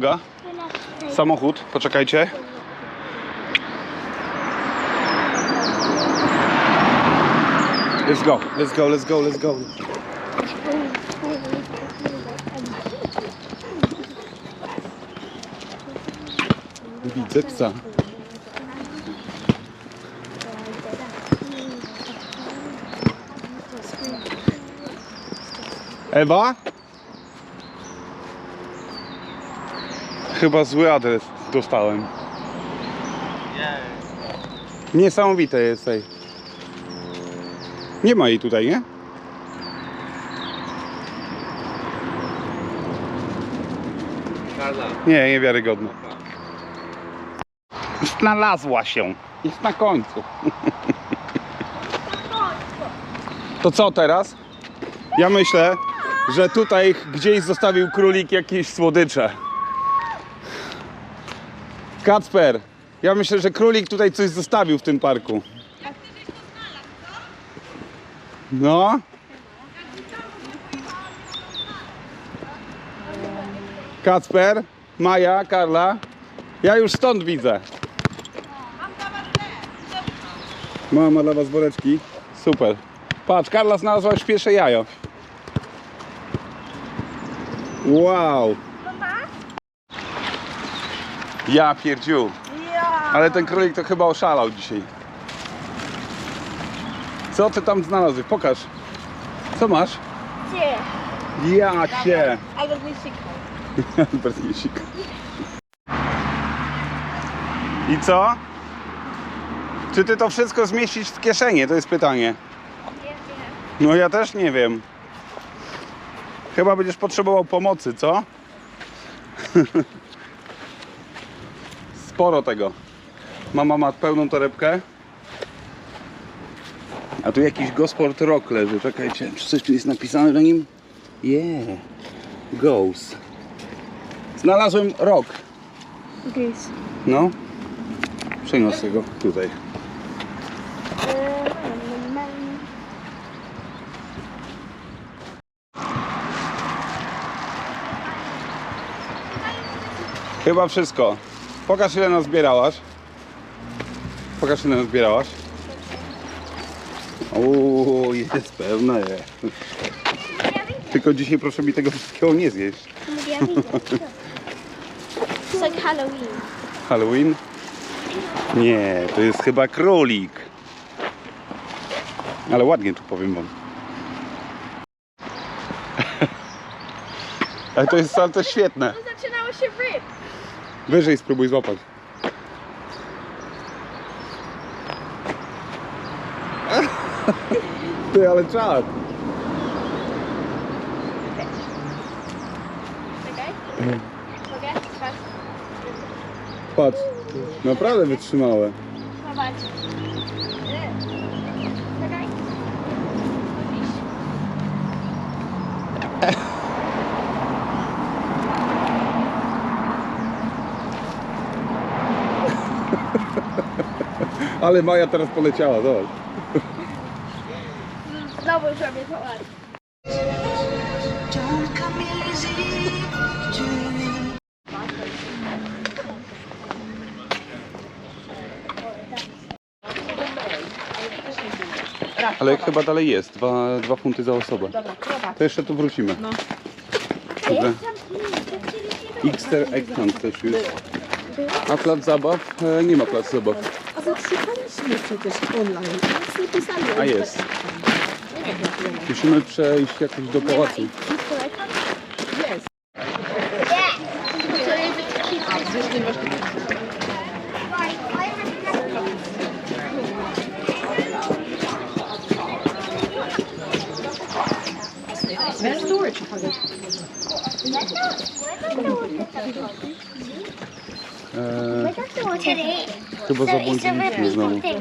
uwaga. Samochód, poczekajcie. Let's go, let's go, let's go, let's go. Widzę psa. Ewa? Chyba zły adres dostałem. Niesamowite jest tej. Nie ma jej tutaj, nie? Nie, niewiarygodne. Znalazła się. Jest na końcu. To co teraz? Ja myślę, że tutaj gdzieś zostawił królik jakieś słodycze. Kacper, ja myślę, że królik tutaj coś zostawił w tym parku. No. Kacper, Maja, Karla. Ja już stąd widzę. Mama dla was woreczki. Super. Patrz, Karla znalazła już pierwsze jajo. Wow. Ja pierdziu. Ale ten królik to chyba oszalał dzisiaj. Co ty tam znalazłeś? Pokaż. Co masz? Gdzie? Ja cię. Ale nie sikał. Albert. I co? Czy ty to wszystko zmieścisz w kieszenie? To jest pytanie. Nie wiem. No ja też nie wiem. Chyba będziesz potrzebował pomocy, co? Sporo tego. Mama ma pełną torebkę. A tu jakiś Gosport Rock leży. Czekajcie, czy coś tu jest napisane na nim? Yeah. Goes. Znalazłem rok. Gris. No. Przeniosę go tutaj. Chyba wszystko. Pokaż ile nas zbierałaś. Pokaż ile nas zbierałaś. O, jest pewna jest. Tylko dzisiaj proszę mi tego wszystkiego nie zjeść. It's like Halloween. Halloween? Nie, to jest chyba królik. Ale ładnie tu powiem wam. Ale to jest ale to świetne. Zaczynało się ryb. Wyżej spróbuj złapać. Ty, ale czad. Czekaj. Mogę? Patrz. Patrz. Naprawdę wytrzymałe. Zobacz. Ale Maja teraz poleciała, zobacz. Znowu zrobię to ładnie. Ale chyba dalej jest. Dwa, dwa funty za osobę. To jeszcze tu wrócimy. Dobra. Xter Eggplant też już. A plac zabaw? E, nie ma plac zabaw. A przecież online. Nic nie pisali. A jest. Musimy przejść jakoś do pałacu. Jest. A, gdzieś nie masz Where's storage? E, Today. chyba So it's a zabłądziliśmy znowu. repeat thing. So there's water. And that's actually golden monkey.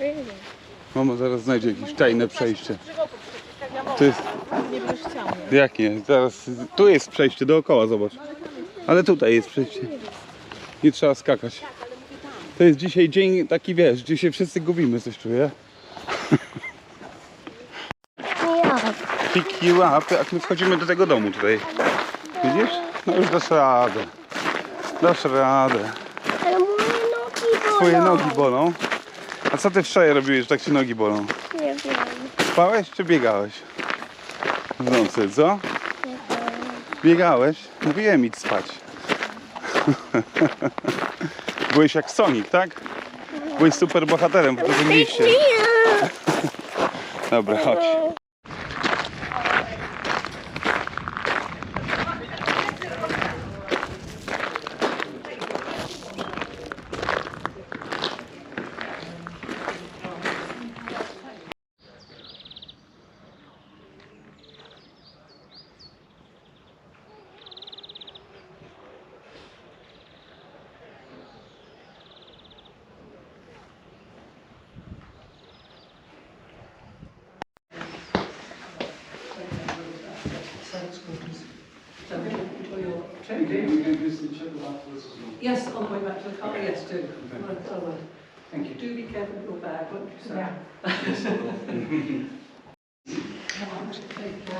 Really? Mama zaraz znajdzie jakieś tajne przejście. To jest... Jak nie? Zaraz... Tu jest przejście dookoła, zobacz. Ale tutaj jest przejście. Nie trzeba skakać. To jest dzisiaj dzień taki, wiesz, gdzie się wszyscy gubimy, coś czuję. Pick you up, a my wchodzimy do tego domu tutaj. Widzisz? No już dasz radę. Dasz radę. ale moje nogi bolą. Twoje nogi bolą. A co ty wczoraj robiłeś, że tak ci nogi bolą? Nie wiem. Spałeś czy biegałeś? W nocy, co? Nie wiem. Biegałeś? Mówiłem idź spać. Byłeś jak Sonic, tak? Byłeś super bohaterem w dużym mieście. Dobra, chodź. Yes, on the way back to the car, yes, do. Right, I will. Thank you. Do be careful of your bag, won't you, sir? Take care.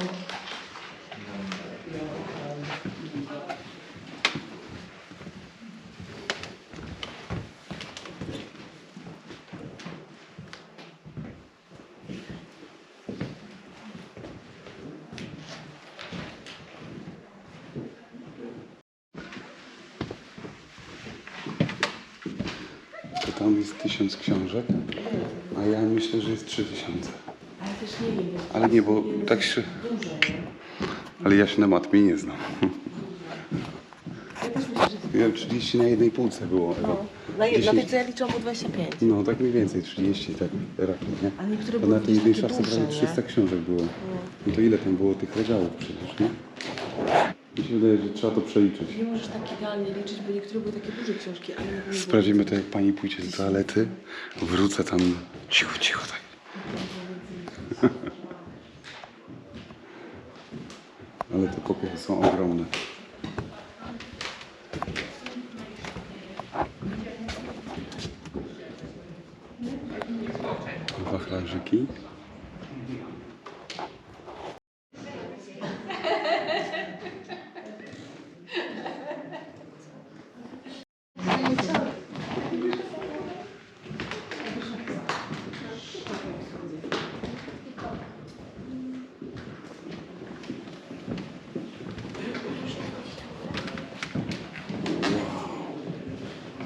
To tam jest tysiąc książek, a ja myślę, że jest trzy tysiące. Ale też nie wiem, jest Ale nie, bo tak się... duże? Ale ja się na matmie nie znam. Ja też myślę, że... Ja 30 na jednej półce było. No, na, jed- na 10. tej, co ja liczyłam po 25. No, tak mniej więcej, 30, tak raczej, nie? A niektóre To były na tej jakieś jednej takie szafce duże, prawie 300 nie? książek było. No to ile tam było tych regałów przecież, nie? Mi się wydaje, że trzeba to przeliczyć. Nie możesz tak idealnie liczyć, bo niektóre były takie duże książki, ale pewno Sprawdzimy to, jak pani pójdzie do toalety. Wrócę tam cicho, cicho tak. Ale te kopie są ogromne. Wachlarzyki.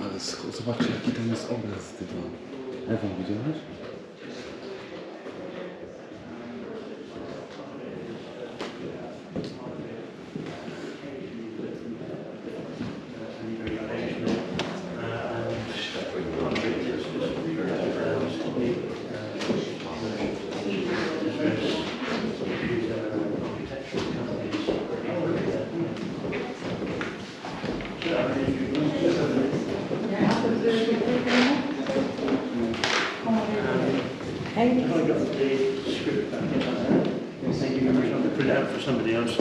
Ale sch- zobaczcie, jaki tam jest obraz z tego. Ewa, something you the much. script back in on thank you members for somebody else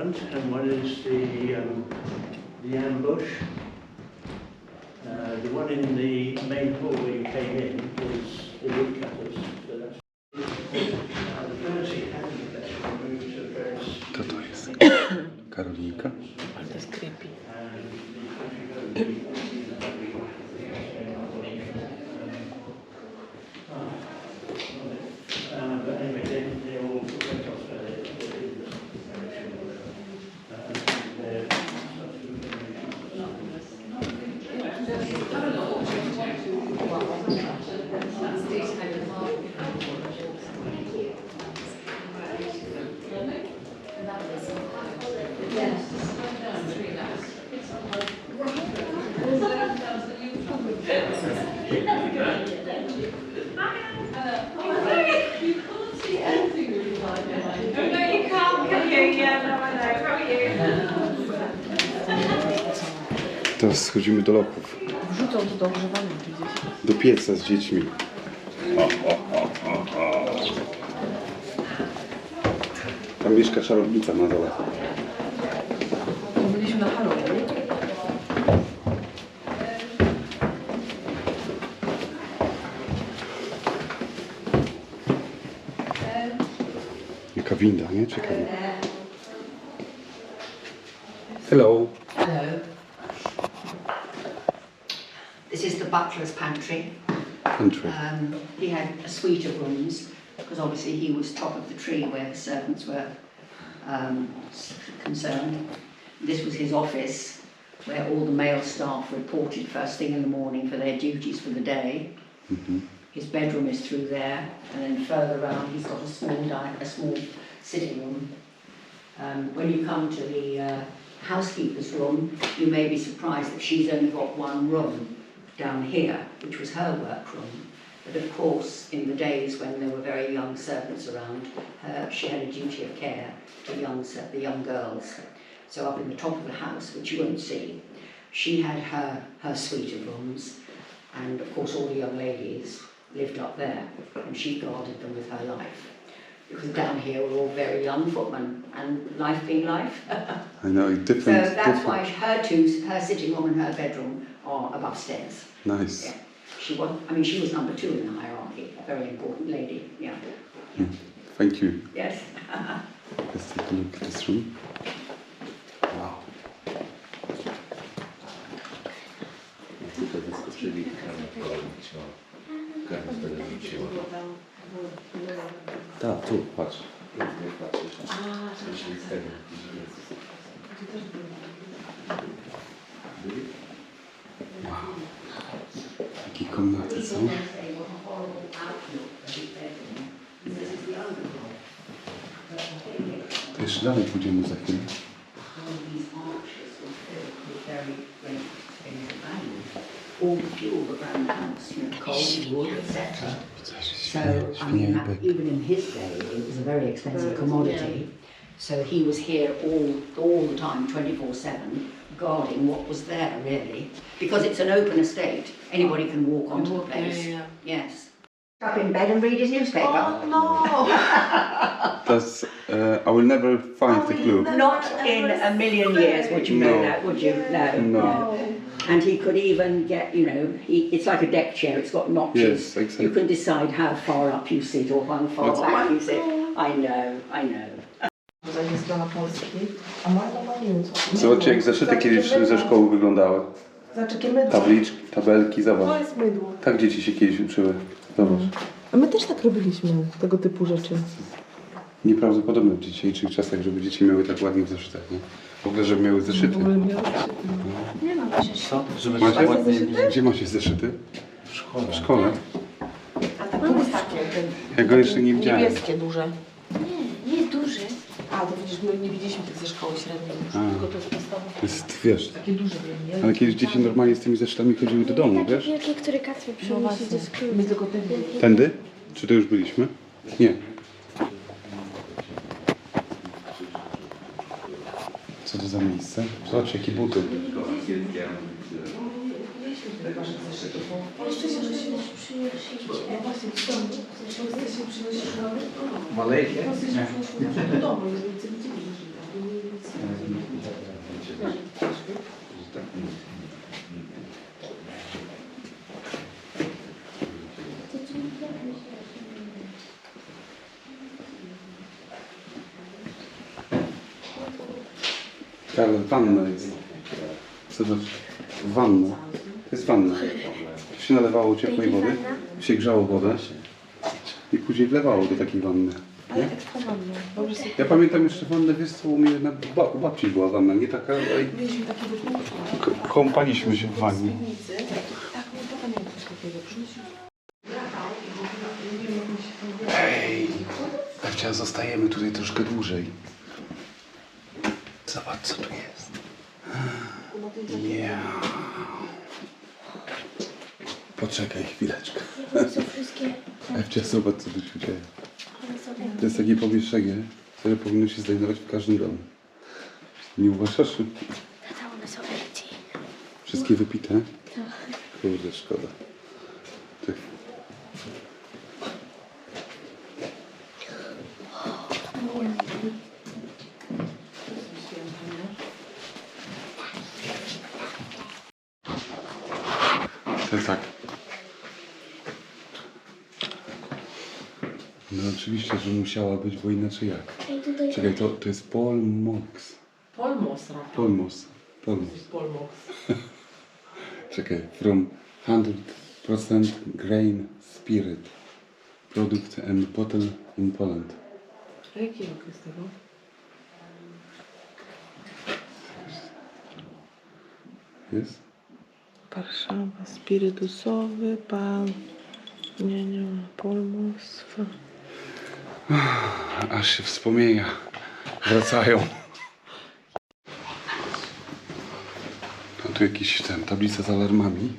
and one is Teraz schodzimy do lochów. Wrzucą to do ogrzewania gdzieś. Do pieca z dziećmi. Tam mieszka czarownica na dole. Byliśmy na Halloween. Jaka winda, nie? Ciekawe. Butler's pantry. Country. Um, he had a suite of rooms because obviously he was top of the tree where the servants were um, concerned. This was his office where all the male staff reported first thing in the morning for their duties for the day. His bedroom is through there, and then further round he's got a small di- a small sitting room. Um, when you come to the uh, housekeeper's room, you may be surprised that she's only got one room down here, which was her workroom. But of course, in the days when there were very young servants around, her, she had a duty of care to the young, the young girls. So up in the top of the house, which you won't see, she had her, her suite of rooms, and of course all the young ladies lived up there, and she guarded them with her life. Because down here we're all very young footmen, and life being life. I know, So different. that's why her two, her sitting room and her bedroom are above stairs. Nice. Yeah. She was, I mean, she was number two in the hierarchy, a very important lady, yeah. Hmm. Thank you. Yes. Let's take a look at this room. Wow. Tylko wyskoczyli, karmę wróciła. Karmę wtedy wróciła. Tak, tu, patrz. Ah, tu, with very great things of value. All the fuel that ran the house, you know, coal, wood, etc. So, I mean, that- even in his day, it was a very expensive commodity. So he was here all, all the time, 24 7, guarding what was there, really. Because it's an open estate, anybody can walk onto the place. Yes. Up in bed and read his newspaper. No. That's, uh, I will never find the clue. Not in a million years would you know No. that, would you? No, No. And he could even get, you know, he, it's like a deck chair, it's got notches. Yes, exactly. You can decide how far up you sit or how far That's- back you sit. I know, I know. To strona Polski. A ma no ma nie wiem co. Zobaczcie, jak zeszyty kiedyś ze szkoły wyglądały. Znaczy jakie mydło. Tabliczki, tabelki, To zobacz. jest mydło. Tak dzieci się kiedyś uczyły. Zobacz. A my też tak robiliśmy, tego typu rzeczy. Nieprawdopodobne w dzisiejszych czasach, żeby dzieci miały tak ładnie w zeszytach, nie? W ogóle, żeby miały zeszyty. W ogóle miały Nie mam przecież. Co? Żeby Macie? się ładnie Gdzie macie zeszyty? w szkole. W szkole. A tak to jest takie, Ja go jeszcze nie widziałem. niebieskie duże. A, to widzisz, my nie widzieliśmy tych ze szkoły średniej już, A. tylko to jest podstawowe. To jest, wiesz, Takie duże były, nie? ale kiedyś dzieci normalnie z tymi zeszytami chodziły do domu, Taki wiesz? wielki, który Kacper No przyniesie właśnie, do sklepu. my tylko te wielkie. Tędy? Czy to już byliśmy? Nie. Co to za miejsce? Zobaczcie, jakie buty. No właśnie, w domu. Chcesz się przynosić? W domu, nie wiem, co widzieli, że Ale wanna jest. Zobacz, wanna. To jest wanna. Tu się nalewało ciepłej wody, się grzało wodę i później wlewało do takiej wanny. Ale ekstra sobie Ja pamiętam jeszcze wannę, wiesz co, u mnie na ba u babci była wanna, nie taka, ale mieliśmy takie wypłówki. k- kąpaliśmy się w wannie. piwnicy. Tak, no to pamiętam coś takiego. Przynosił. Ej, Ewcia, zostajemy tutaj troszkę dłużej. Zobacz, co tu jest. Ja. Poczekaj chwileczkę. One są wszystkie... Ewcia, zobacz co tu się dzieje. To jest takie pomieszczenie, które powinno się znajdować w każdym domu. Nie uważasz? Tata, one są empty. Wszystkie wypite? Kurde, szkoda. Ty. To tak. No oczywiście, że musiała być, bo inaczej jak? Ej, tutaj... Czekaj, to, to jest Paul Mox. Polmos, Rafa. Polmos. Polmos. Polmos. Czekaj, from 100% grain spirit. Product and bottle in Poland. A jaki rok jest tego? Jest? Warszawa, spirytusowy, pan... Nie, nie, Polmos. Aż się wspomnienia wracają. A tu jakiś ten, tablica z alarmami.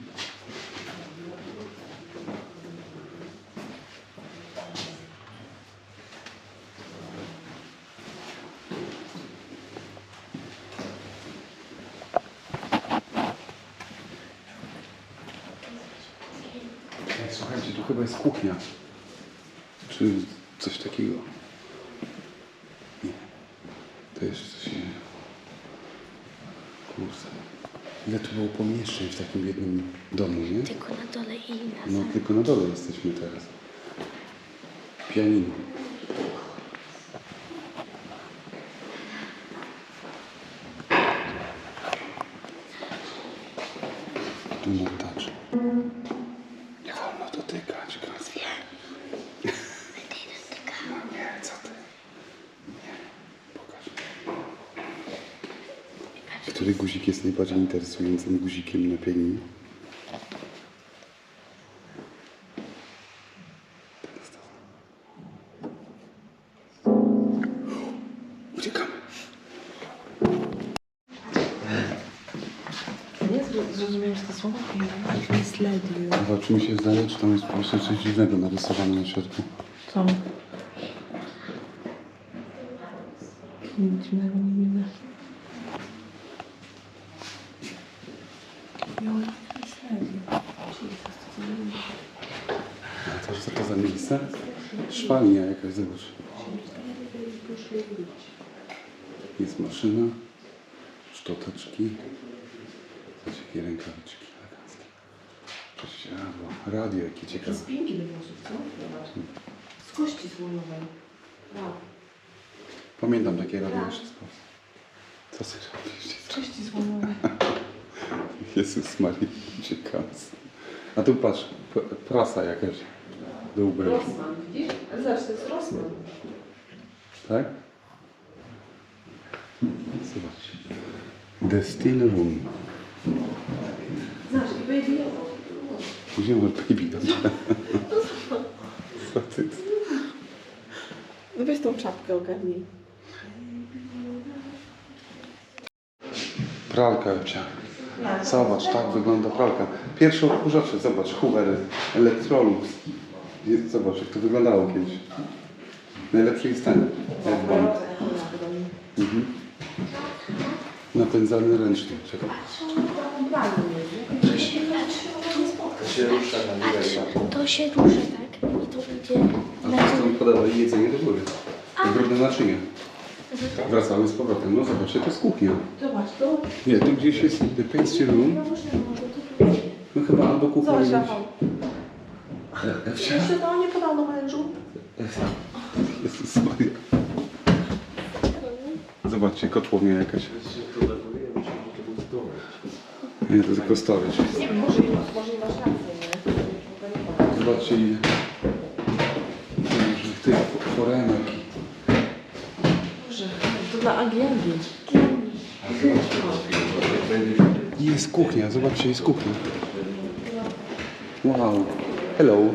Słuchajcie, tu chyba jest kuchnia. Czy coś takiego? Nie. To jest coś... Kurde. Ile tu było pomieszczeń w takim jednym domu, nie? Tylko na dole i na No tylko na dole jesteśmy teraz. Pianino. Jest najbardziej interesującym guzikiem na pianinie? Uciekamy. Nie zrozumiałem słowa. Misled you. Zobaczymy się zdalej, czy tam jest po prostu coś dziwnego narysowane na środku. Co? Nic dziwnego nie widzę. Miałem misled you. Jesus, co to jest? A to co to za miejsce? Szwalnia jakaś, zobacz. Jest maszyna, szczoteczki, takie rękawiczki eleganckie. Prześcieradło, radio jakie ciekawe. Spinki do włosów, co? Z kości słonowej. Wow. Pamiętam takie radio jeszcze z Polski. Co sobie robisz? Kości słonowe. Jezus Maria, ciekawe. A tu patrz, prasa jakaś do ubrania. Rossmann, widzisz? Ale zobacz, to jest Rossmann. Tak? Zobacz. The Steel Room. Znasz, i baby Gdzie masz baby? Dobrze. Co ty? No weź tą czapkę ogarnij. Pralka Ewcia. Zobacz, tak wygląda pralka. Pierwsze odkurzacze, zobacz, Hoover, Electrolux. Jest- Zobacz, jak to wyglądało kiedyś. W najlepszej stanie. F-Band. Mhm. Napędzany ręcznie. Czekaj. To się ruszy, tak? I to idzie... A teraz tam podawali jedzenie do góry. Brudne naczynie. Wracały z powrotem. No zobacz, to jest kuchnia. Zobacz, to... Nie, tu gdzieś jest the pastry room. No chyba albo kuchnia. Zobacz. Rafał. Ewcia. Jeszcze to nie podał do mężu. Jezus Maria. Zobaczcie, kotłownia jakaś. Nie, to tylko storage. Nie wiem, może, może i masz rację, nie? Zobaczcie ile różnych tych foremek. Może, to dla Angieli. Jest kuchnia, zobaczcie, jest kuchnia. Wow. Hello.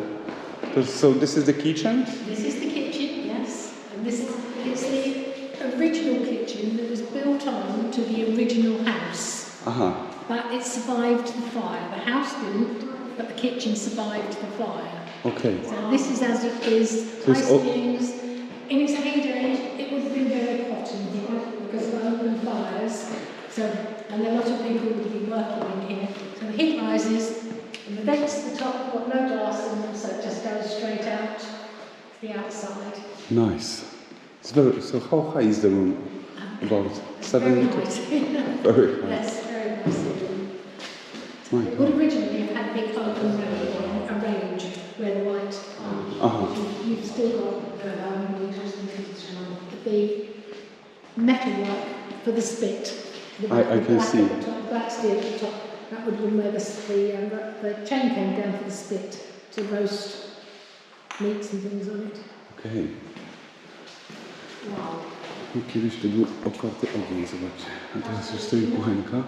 So this is the kitchen? This is the kitchen, yes. And this is it's the original kitchen that was built on to the original house. Aha. But it survived the fire. The house didn't, but the kitchen survived the fire. Okay. So this is as it is. So it's Ice all- In its heyday, it would have been very hot in here because of open fires. So, and a lot of people would be working in here. So the heat rises, and the vents at the top got no glass in them, so it just goes straight out to the outside. Nice. It's very, so how high is the room? About seven Very? Very high. Yes, very nice. My It would originally have had a big open a range where the white, Aha. you- you've still got um, the metal work for the spit. The I- I can see. The top, black steel at the top. That would been where the, um, the chain came down for the spit to roast meats and things on it. Okej. No, Kiedyś to był otwarty ogień, zobaczcie. A teraz już stoi kuchenka.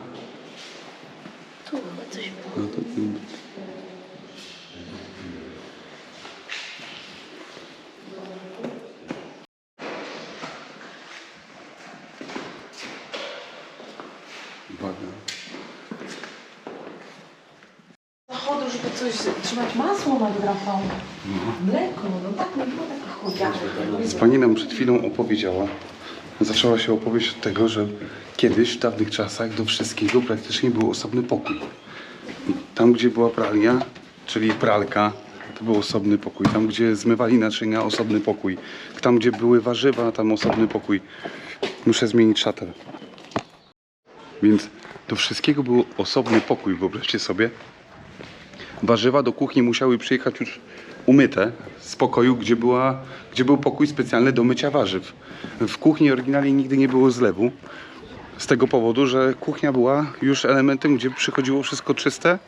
Przed chwilą opowiedziała, zaczęła się opowieść od tego, że kiedyś, w dawnych czasach, do wszystkiego praktycznie był osobny pokój. Tam, gdzie była pralnia, czyli pralka, to był osobny pokój. Tam, gdzie zmywali naczynia, osobny pokój. Tam, gdzie były warzywa, tam osobny pokój. Muszę zmienić szater. Więc do wszystkiego był osobny pokój, wyobraźcie sobie. Warzywa do kuchni musiały przyjechać już umyte z pokoju, gdzie, była, gdzie był pokój specjalny do mycia warzyw. W kuchni oryginalnie nigdy nie było zlewu. Z tego powodu, że kuchnia była już elementem, gdzie przychodziło wszystko czyste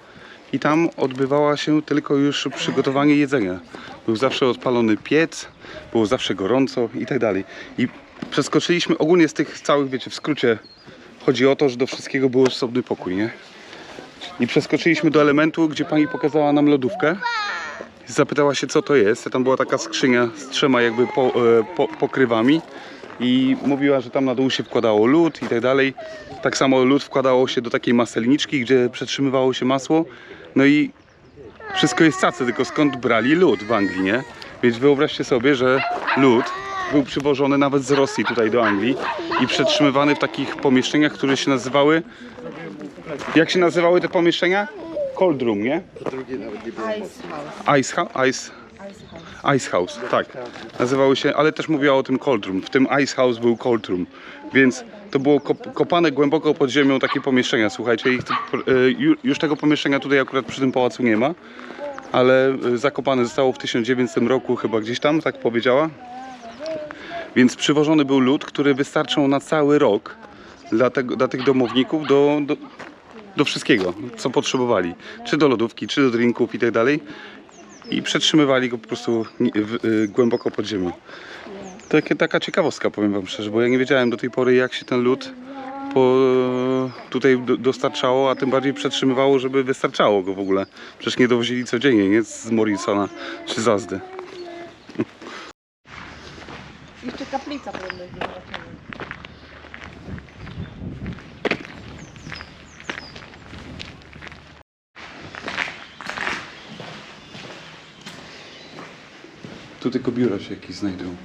i tam odbywała się tylko już przygotowanie jedzenia. Był zawsze odpalony piec, było zawsze gorąco i tak dalej. I przeskoczyliśmy ogólnie z tych całych, wiecie, w skrócie chodzi o to, że do wszystkiego był osobny pokój, nie? I przeskoczyliśmy do elementu, gdzie pani pokazała nam lodówkę. Zapytała się, co to jest. Tam była taka skrzynia z trzema jakby po, e, po, pokrywami. I mówiła, że tam na dół się wkładało lód i tak dalej. Tak samo lód wkładało się do takiej maselniczki, gdzie przetrzymywało się masło. No i wszystko jest cacy, tylko skąd brali lód w Anglii, nie? Więc wyobraźcie sobie, że lód był przywożony nawet z Rosji tutaj do Anglii i przetrzymywany w takich pomieszczeniach, które się nazywały jak się nazywały te pomieszczenia? Cold room, nie? Ice House. Ice, Ice House, tak. Nazywały się, ale też mówiła o tym Cold Room. W tym Ice House był Cold Room. Więc to było kop, kopane głęboko pod ziemią takie pomieszczenia, słuchajcie. Ich, ju- już tego pomieszczenia tutaj akurat przy tym pałacu nie ma. Ale y, zakopane zostało w 1900 roku chyba gdzieś tam, tak powiedziała. Więc przywożony był lód, który wystarczał na cały rok dla, tego, dla tych domowników do, do, do wszystkiego, co potrzebowali. Czy do lodówki, czy do drinków i tak dalej. I przetrzymywali go po prostu y, głęboko pod ziemią. Takie, taka ciekawostka, powiem wam szczerze, bo ja nie wiedziałem do tej pory, jak się ten lód po, tutaj do, dostarczało, a tym bardziej przetrzymywało, żeby wystarczało go w ogóle. Przecież nie dowozili codziennie, nie? Z Morrisona czy z Azdy. Jeszcze kaplica podobno jest Tu tylko biura się jakieś znajdują.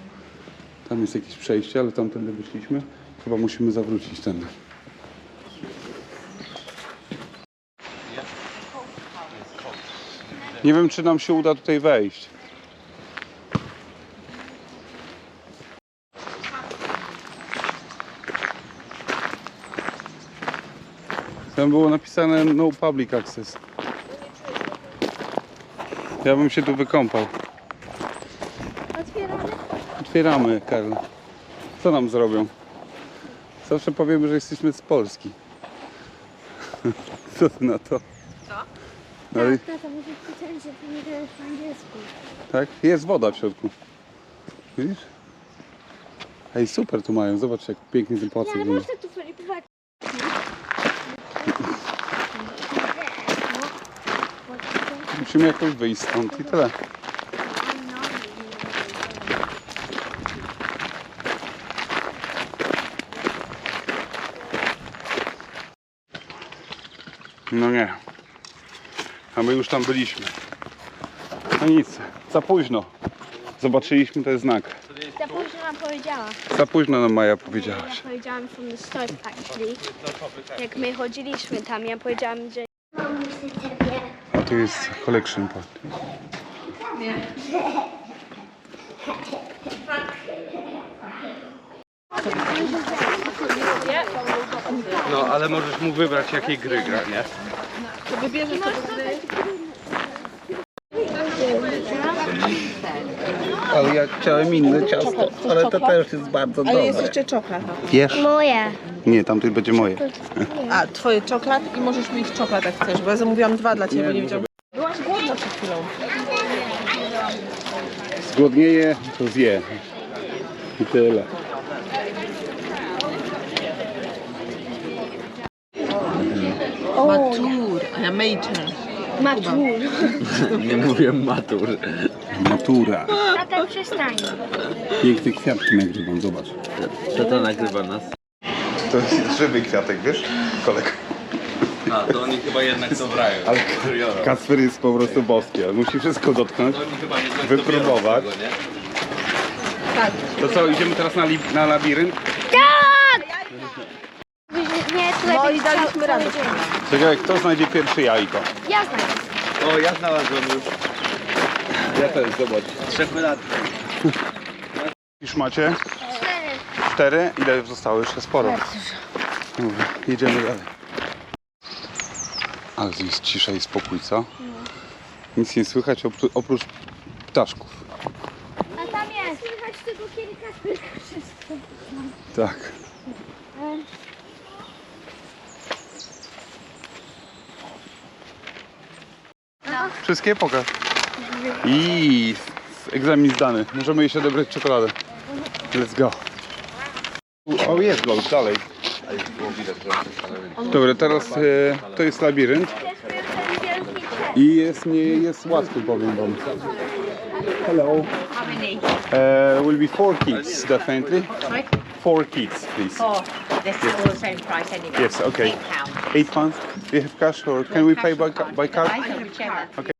Tam jest jakieś przejście, ale tamtędy wyszliśmy. Chyba musimy zawrócić tędy. Nie wiem, czy nam się uda tutaj wejść. Tam było napisane no public access. Ja bym się tu wykąpał. Otwieramy, Karl. Co nam zrobią? Zawsze powiemy, że jesteśmy z Polski. Co ty na to? Co? No i, Tak, tata, może specjalnie się powiedziałeś po angielsku. tak? Jest woda w środku. Widzisz? Ej, super tu mają. Zobacz, jak pięknie ten pałac Ja wygląda. można tu popatrzeć. Musimy jakoś wyjść stąd i tyle. No nie. a my już tam byliśmy. No nic, za późno. Zobaczyliśmy ten znak. Za późno nam powiedziała. Za późno nam Maja Ja powiedziałaś. powiedziałam from the start actually. Jak my chodziliśmy tam, ja powiedziałam, że... A tu jest collection part. No, ale możesz mu wybrać jakiej gry gra, nie? Ale ja chciałem inne ciasto, ale to też jest bardzo Ale dobre. jest jeszcze czoklat. Wiesz? Moje. Nie, tamty będzie moje. A, twoje czoklat i możesz mieć czoklat jak chcesz, bo ja zamówiłam dwa dla ciebie, bo nie wiedziałam. Byłaś głodna przed chwilą. Zgłodnieje, to zje. I tyle. Matur, a ja major. Matur. Nie mówię matur. Natura. Tata, przestań. Piękne kwiatki nagrywam, zobacz. Co to nagrywa nas? To jest żywy kwiatek, wiesz? Kolega. A, to oni chyba jednak są w raju. Ale Kacper jest po prostu boski. On musi wszystko dotknąć, tak wypróbować. nie? To co, idziemy teraz na, li- na labirynt? Nie, tutaj No i będzie daliśmy cały radę. dzień. Czekaj, kto znajdzie pierwsze jajko? Ja znajdę. O, ja znalazłem już. Ja też, zobacz. Trzech lat. Już macie? Cztery. Cztery? Ile już zostało? Jeszcze sporo. Dobra, jedziemy dalej. Ale tu jest cisza i spokój, co? Nic nie słychać opró- oprócz ptaszków. A tam jest. Słychać tylko kilka wszystko. Tak. Wszystkie? Pokaż. I egzamin zdany. Możemy iść odebrać czekoladę. Let's go. O, jest gold, dalej. Dobra, teraz e, to jest labirynt i jest, nie jest łatwy, powiem wam. Hello. How many? Uh, will be four kids, definitely. Four kids, please. Four. They're all the same price anyway. Yes, okay. Eight pounds. Eight pounds. Do you have cash or can we pay by, by card? I can whichever. Okay.